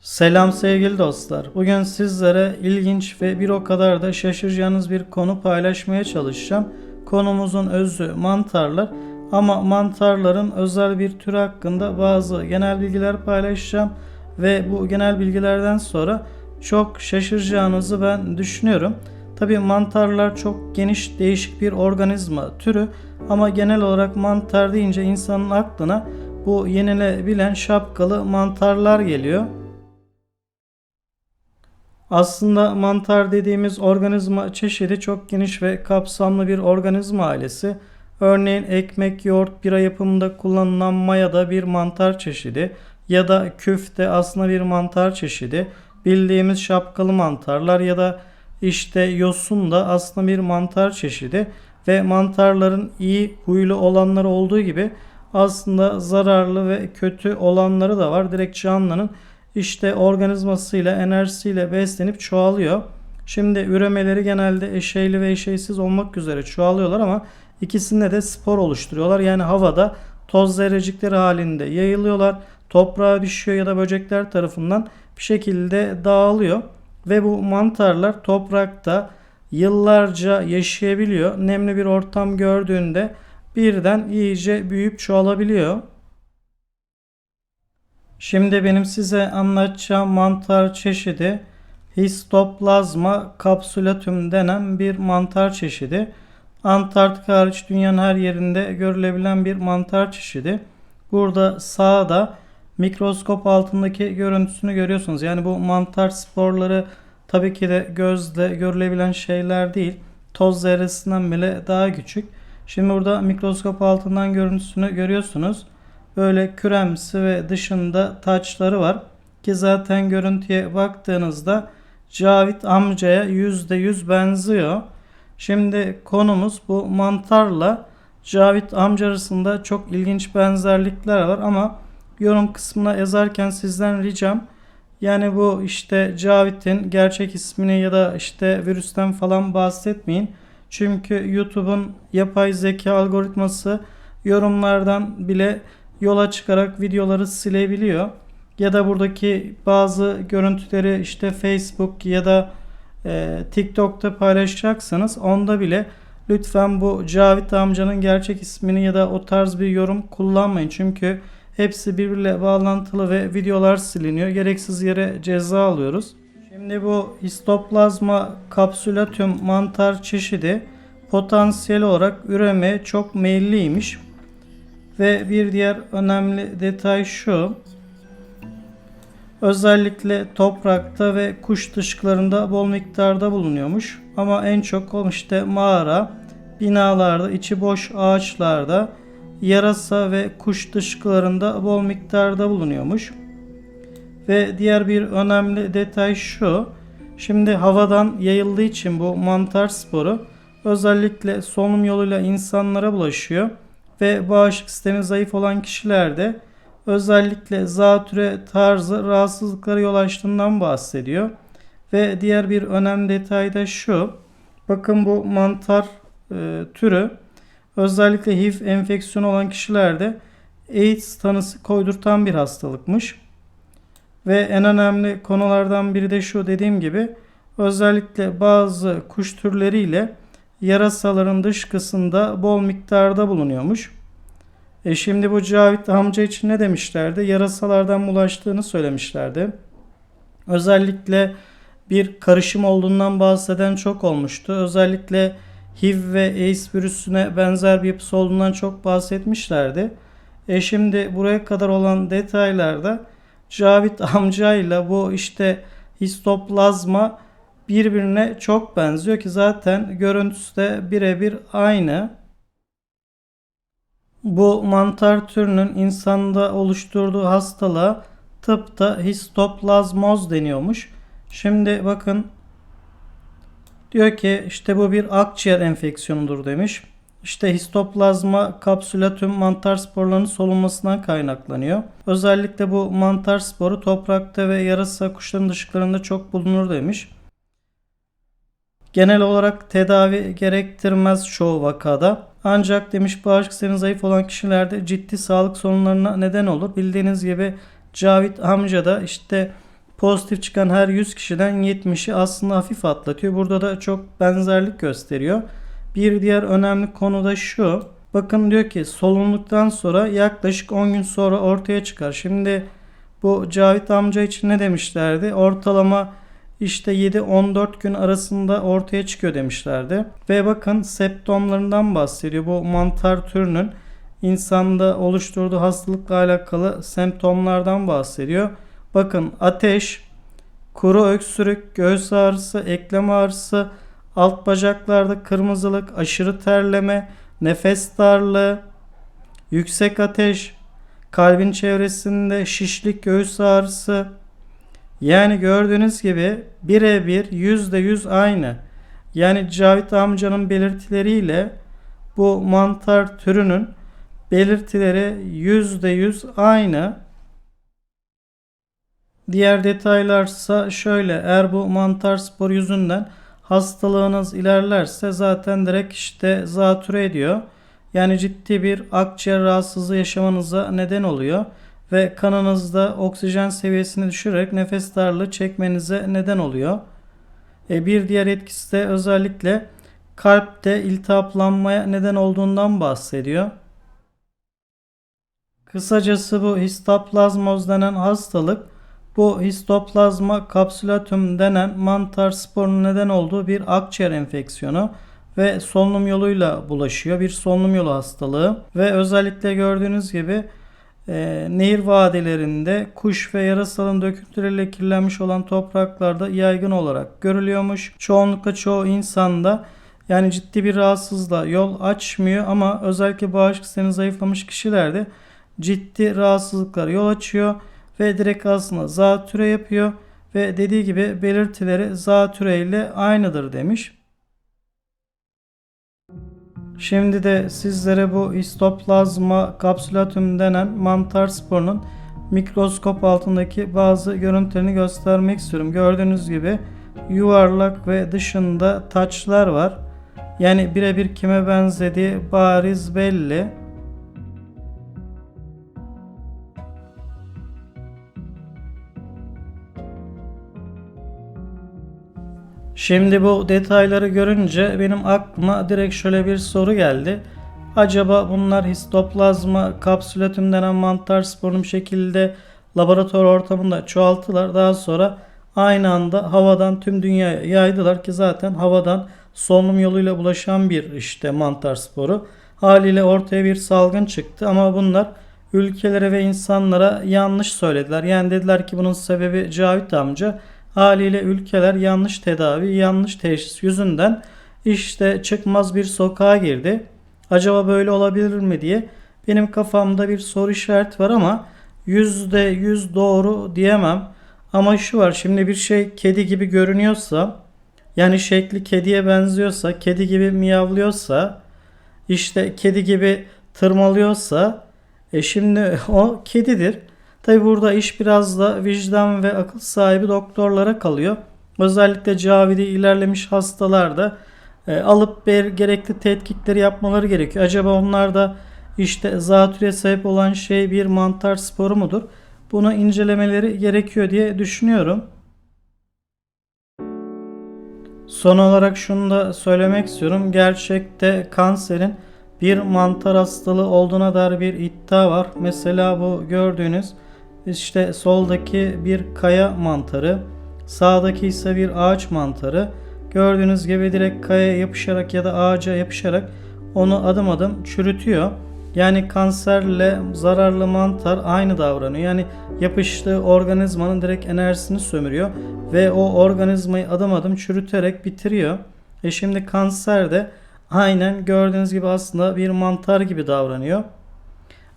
Selam sevgili dostlar. Bugün sizlere ilginç ve bir o kadar da şaşıracağınız bir konu paylaşmaya çalışacağım. Konumuzun özü mantarlar ama mantarların özel bir türü hakkında bazı genel bilgiler paylaşacağım ve bu genel bilgilerden sonra çok şaşıracağınızı ben düşünüyorum. Tabi mantarlar çok geniş değişik bir organizma türü ama genel olarak mantar deyince insanın aklına bu yenilebilen şapkalı mantarlar geliyor. Aslında mantar dediğimiz organizma çeşidi çok geniş ve kapsamlı bir organizma ailesi. Örneğin ekmek, yoğurt, bira yapımında kullanılan maya da bir mantar çeşidi ya da küfte aslında bir mantar çeşidi. Bildiğimiz şapkalı mantarlar ya da işte yosun da aslında bir mantar çeşidi ve mantarların iyi huylu olanları olduğu gibi aslında zararlı ve kötü olanları da var. Direkt canlının işte organizmasıyla, enerjisiyle beslenip çoğalıyor. Şimdi üremeleri genelde eşeyli ve eşeysiz olmak üzere çoğalıyorlar ama ikisinde de spor oluşturuyorlar. Yani havada toz zerrecikleri halinde yayılıyorlar. Toprağa düşüyor ya da böcekler tarafından bir şekilde dağılıyor. Ve bu mantarlar toprakta yıllarca yaşayabiliyor. Nemli bir ortam gördüğünde birden iyice büyüyüp çoğalabiliyor. Şimdi benim size anlatacağım mantar çeşidi Histoplasma capsulatum denen bir mantar çeşidi. Antarktika hariç dünyanın her yerinde görülebilen bir mantar çeşidi. Burada sağda mikroskop altındaki görüntüsünü görüyorsunuz. Yani bu mantar sporları tabii ki de gözle görülebilen şeyler değil. Toz zerresinden bile daha küçük. Şimdi burada mikroskop altından görüntüsünü görüyorsunuz böyle küremsi ve dışında taçları var. Ki zaten görüntüye baktığınızda Cavit amcaya %100 benziyor. Şimdi konumuz bu mantarla Cavit amca arasında çok ilginç benzerlikler var ama yorum kısmına yazarken sizden ricam yani bu işte Cavit'in gerçek ismini ya da işte virüsten falan bahsetmeyin. Çünkü YouTube'un yapay zeka algoritması yorumlardan bile yola çıkarak videoları silebiliyor. Ya da buradaki bazı görüntüleri işte Facebook ya da e, TikTok'ta paylaşacaksanız onda bile lütfen bu Cavit amcanın gerçek ismini ya da o tarz bir yorum kullanmayın. Çünkü hepsi birbiriyle bağlantılı ve videolar siliniyor. Gereksiz yere ceza alıyoruz. Şimdi bu Histoplasma capsulatum mantar çeşidi potansiyel olarak üremeye çok meyilliymiş. Ve bir diğer önemli detay şu. Özellikle toprakta ve kuş dışkılarında bol miktarda bulunuyormuş. Ama en çok işte mağara, binalarda, içi boş ağaçlarda, yarasa ve kuş dışkılarında bol miktarda bulunuyormuş. Ve diğer bir önemli detay şu. Şimdi havadan yayıldığı için bu mantar sporu özellikle solunum yoluyla insanlara bulaşıyor ve bağışıklık sistemi zayıf olan kişilerde özellikle zatüre tarzı rahatsızlıklara yol açtığından bahsediyor. Ve diğer bir önemli detay da şu. Bakın bu mantar e, türü özellikle HIV enfeksiyonu olan kişilerde AIDS tanısı koydurtan bir hastalıkmış. Ve en önemli konulardan biri de şu dediğim gibi özellikle bazı kuş türleriyle yarasaların dışkısında bol miktarda bulunuyormuş. E şimdi bu Cavit amca için ne demişlerdi? Yarasalardan bulaştığını söylemişlerdi. Özellikle bir karışım olduğundan bahseden çok olmuştu. Özellikle HIV ve AIDS virüsüne benzer bir yapısı olduğundan çok bahsetmişlerdi. E şimdi buraya kadar olan detaylarda Cavit amcayla bu işte histoplazma birbirine çok benziyor ki zaten görüntüsü de birebir aynı. Bu mantar türünün insanda oluşturduğu hastalığa tıpta histoplazmoz deniyormuş. Şimdi bakın diyor ki işte bu bir akciğer enfeksiyonudur demiş. İşte histoplazma kapsülatüm mantar sporlarının solunmasından kaynaklanıyor. Özellikle bu mantar sporu toprakta ve yarasa kuşların dışkılarında çok bulunur demiş. Genel olarak tedavi gerektirmez çoğu vakada. Ancak demiş bağışıklık sistemi zayıf olan kişilerde ciddi sağlık sorunlarına neden olur. Bildiğiniz gibi Cavit amca da işte pozitif çıkan her 100 kişiden 70'i aslında hafif atlatıyor. Burada da çok benzerlik gösteriyor. Bir diğer önemli konu da şu. Bakın diyor ki solunduktan sonra yaklaşık 10 gün sonra ortaya çıkar. Şimdi bu Cavit amca için ne demişlerdi? Ortalama işte 7-14 gün arasında ortaya çıkıyor demişlerdi. Ve bakın septomlarından bahsediyor. Bu mantar türünün insanda oluşturduğu hastalıkla alakalı semptomlardan bahsediyor. Bakın ateş, kuru öksürük, göğüs ağrısı, eklem ağrısı, alt bacaklarda kırmızılık, aşırı terleme, nefes darlığı, yüksek ateş, kalbin çevresinde şişlik, göğüs ağrısı. Yani gördüğünüz gibi birebir yüzde yüz aynı. Yani Cavit amcanın belirtileriyle bu mantar türünün belirtileri yüzde yüz aynı. Diğer detaylarsa şöyle eğer bu mantar spor yüzünden hastalığınız ilerlerse zaten direkt işte zatüre ediyor. Yani ciddi bir akciğer rahatsızlığı yaşamanıza neden oluyor ve kanınızda oksijen seviyesini düşürerek nefes darlığı çekmenize neden oluyor. E bir diğer etkisi de özellikle kalpte iltihaplanmaya neden olduğundan bahsediyor. Kısacası bu histoplazmoz denen hastalık bu histoplazma kapsülatüm denen mantar sporunun neden olduğu bir akciğer enfeksiyonu ve solunum yoluyla bulaşıyor. Bir solunum yolu hastalığı ve özellikle gördüğünüz gibi e, nehir vadilerinde kuş ve yarasalın döküntüleriyle kirlenmiş olan topraklarda yaygın olarak görülüyormuş. Çoğunlukla çoğu insanda yani ciddi bir rahatsızlığa yol açmıyor ama özellikle bağışıklık sistemi zayıflamış kişilerde ciddi rahatsızlıklar yol açıyor ve direkt aslında zatüre yapıyor ve dediği gibi belirtileri zatüre ile aynıdır demiş. Şimdi de sizlere bu histoplazma kapsülatüm denen mantar sporunun mikroskop altındaki bazı görüntülerini göstermek istiyorum. Gördüğünüz gibi yuvarlak ve dışında taçlar var. Yani birebir kime benzediği bariz belli. Şimdi bu detayları görünce benim aklıma direkt şöyle bir soru geldi. Acaba bunlar histoplazma kapsülatüm denen mantar sporunu bir şekilde laboratuvar ortamında çoğalttılar. Daha sonra aynı anda havadan tüm dünyaya yaydılar ki zaten havadan solunum yoluyla bulaşan bir işte mantar sporu. Haliyle ortaya bir salgın çıktı ama bunlar ülkelere ve insanlara yanlış söylediler. Yani dediler ki bunun sebebi Cavit amca. Haliyle ülkeler yanlış tedavi, yanlış teşhis yüzünden işte çıkmaz bir sokağa girdi. Acaba böyle olabilir mi diye benim kafamda bir soru işareti var ama yüzde yüz doğru diyemem. Ama şu var şimdi bir şey kedi gibi görünüyorsa yani şekli kediye benziyorsa, kedi gibi miyavlıyorsa, işte kedi gibi tırmalıyorsa e şimdi o kedidir. Tabi burada iş biraz da vicdan ve akıl sahibi doktorlara kalıyor. Özellikle cavidi ilerlemiş hastalarda e, alıp bir gerekli tetkikleri yapmaları gerekiyor. Acaba onlar da işte zatürre sebep olan şey bir mantar sporu mudur? Bunu incelemeleri gerekiyor diye düşünüyorum. Son olarak şunu da söylemek istiyorum. Gerçekte kanserin bir mantar hastalığı olduğuna dair bir iddia var. Mesela bu gördüğünüz işte soldaki bir kaya mantarı, sağdaki ise bir ağaç mantarı. Gördüğünüz gibi direkt kayaya yapışarak ya da ağaca yapışarak onu adım adım çürütüyor. Yani kanserle zararlı mantar aynı davranıyor. Yani yapıştığı organizmanın direkt enerjisini sömürüyor ve o organizmayı adım adım çürüterek bitiriyor. E şimdi kanser de aynen gördüğünüz gibi aslında bir mantar gibi davranıyor.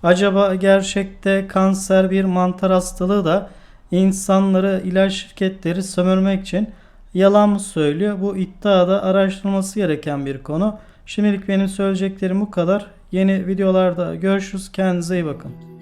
Acaba gerçekte kanser bir mantar hastalığı da insanları ilaç şirketleri sömürmek için yalan mı söylüyor? Bu iddiada araştırılması gereken bir konu. Şimdilik benim söyleyeceklerim bu kadar. Yeni videolarda görüşürüz. Kendinize iyi bakın.